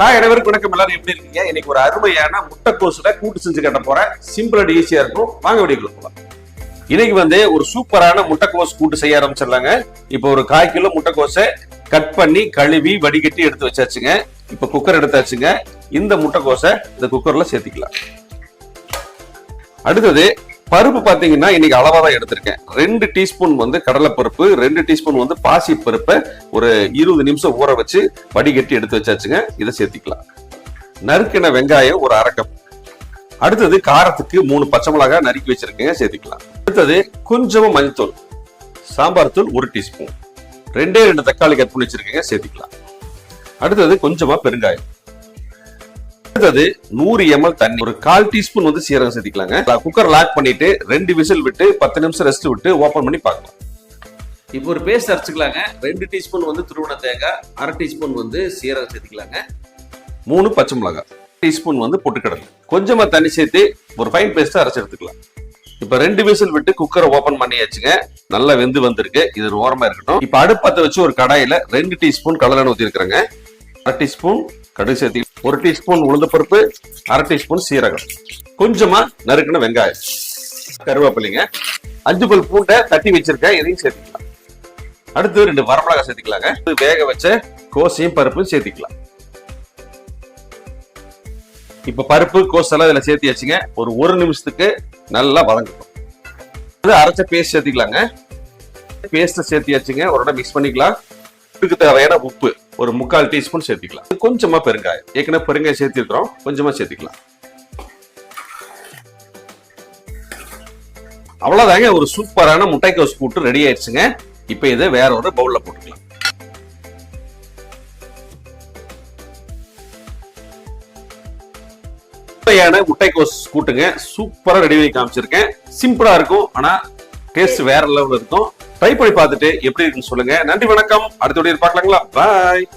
Hi அனைவருக்கும் வணக்கம். எல்லாரும் எப்படி இருக்கீங்க? இன்னைக்கு ஒரு அருமையான முட்டைக்கோசுல கூட்டு செஞ்சு கட்ட போறேன். சிம்பிள் அண்ட் ஈஸியா இருக்கும். வாங்க வீடியோக்குள்ள போகலாம் இன்னைக்கு வந்து ஒரு சூப்பரான முட்டைக்கோஸ் கூட்டு செய்ய ஆரம்பிச்சிடலாங்க. இப்போ ஒரு கால் கிலோ முட்டைக்கோஸை கட் பண்ணி கழுவி வடிகட்டி எடுத்து வச்சாச்சுங்க. இப்போ குக்கர் எடுத்தாச்சுங்க. இந்த முட்டைக்கோஸை இந்த குக்கர்ல சேர்த்துக்கலாம். அடுத்தது பருப்பு பார்த்தீங்கன்னா இன்னைக்கு அளவாக தான் எடுத்திருக்கேன். ரெண்டு டீஸ்பூன் வந்து கடலைப்பருப்பு ரெண்டு டீஸ்பூன் வந்து பாசி பருப்பை ஒரு இருபது நிமிஷம் ஊற வச்சு வடிகட்டி எடுத்து வச்சாச்சுங்க. இதை சேர்த்திக்கலாம். நறுக்கின வெங்காயம் ஒரு அரை கப். அடுத்தது காரத்துக்கு மூணு பச்சை மிளகாய் நறுக்கி வச்சிருக்கேங்க சேர்த்திக்கலாம். அடுத்தது கொஞ்சமா மஞ்சத்தூள். சாம்பார் தூள் ஒரு டீஸ்பூன். ரெண்டே ரெண்டு தக்காளி கட் பண்ணி வச்சிருக்கேங்க. சேர்த்திக்கலாம். அடுத்தது கொஞ்சமா பெருங்காயம். அடுத்தது நூறு எம்எல் தண்ணி. ஒரு கால் டீஸ்பூன் வந்து சீரகம் சேர்த்திக்கலாங்க. குக்கர் லாக் பண்ணிட்டு ரெண்டு விசில் விட்டு பத்து நிமிஷம் ரெஸ்ட் விட்டு ஓபன் பண்ணி பார்க்கலாம். இப்போ ஒரு பேஸ்ட் அரைச்சிக்கலாங்க. ரெண்டு டீஸ்பூன் வந்து துருவன தேங்காய் அரை டீஸ்பூன் வந்து சீரகம் சேர்த்திக்கலாங்க. மூணு பச்சை மிளகாய் டீஸ்பூன் வந்து பொட்டுக்கடலை. கொஞ்சமா தண்ணி சேர்த்து ஒரு ஃபைன் பேஸ்ட் அரைச்சு எடுத்துக்கலாம். இப்ப ரெண்டு விசில் விட்டு குக்கரை ஓபன் பண்ணியாச்சுங்க. நல்லா வெந்து வந்திருக்கு. இது ஒரு ஓரமா இருக்கட்டும். இப்ப அடுப்பத்தை வச்சு ஒரு கடாயில ரெண்டு டீஸ்பூன் கடலை ஊத்தி இருக்கிறேங்க அரை டீஸ்பூன் கடுகு சேர்த்தி ஒரு டீஸ்பூன் உளுந்தப்பருப்பு அரை டீஸ்பூன் சீரகம். கொஞ்சமா நறுக்கின வெங்காயம். கருவேப்பிலைங்க. அஞ்சு பல் பூண்டை தட்டி வச்சிருக்கேன் இதையும் சேர்த்துக்கலாம். அடுத்து ரெண்டு வரமிளகாய் சேர்த்துக்கலாங்க. வேக வச்ச கோசையும் பருப்பும் சேர்த்துக்கலாம். இப்ப பருப்பு கோசெல்லாம் எல்லாம் இதுல சேர்த்தியாச்சுங்க. ஒரு ஒரு நிமிஷத்துக்கு நல்லா வதங்கட்டும். அது அரைச்ச பேஸ்ட் சேர்த்துக்கலாங்க. பேஸ்ட் சேர்த்தியாச்சுங்க. ஒரு இடம் மிக்ஸ் பண்ணிக்கலாம். இதுக்கு தேவையான உப்பு. ஒரு முக்கால் டீஸ்பூன் சேர்த்துக்கலாம். கொஞ்சமா பெருங்காயம். ஏற்கனவே பெருங்காயம் சேர்த்திருக்கிறோம். கொஞ்சமா சேர்த்துக்கலாம். அவ்வளவுதாங்க ஒரு சூப்பரான முட்டைக்கோஸ் கூட்டு ரெடி ஆயிடுச்சுங்க. இப்போ இதை வேற ஒரு பவுல்ல போட்டுக்கலாம். முட்டையான முட்டைக்கோஸ் கூட்டுங்க. சூப்பரா ரெடி பண்ணி காமிச்சிருக்கேன். சிம்பிளா இருக்கும் ஆனா டேஸ்ட் வேற லெவல் இருக்கும். ட்ரை பண்ணி பார்த்துட்டு எப்படி இருக்குன்னு சொல்லுங்க. நன்றி வணக்கம். அடுத்த வீடியோ பார்க்கலாங்களா? பாய்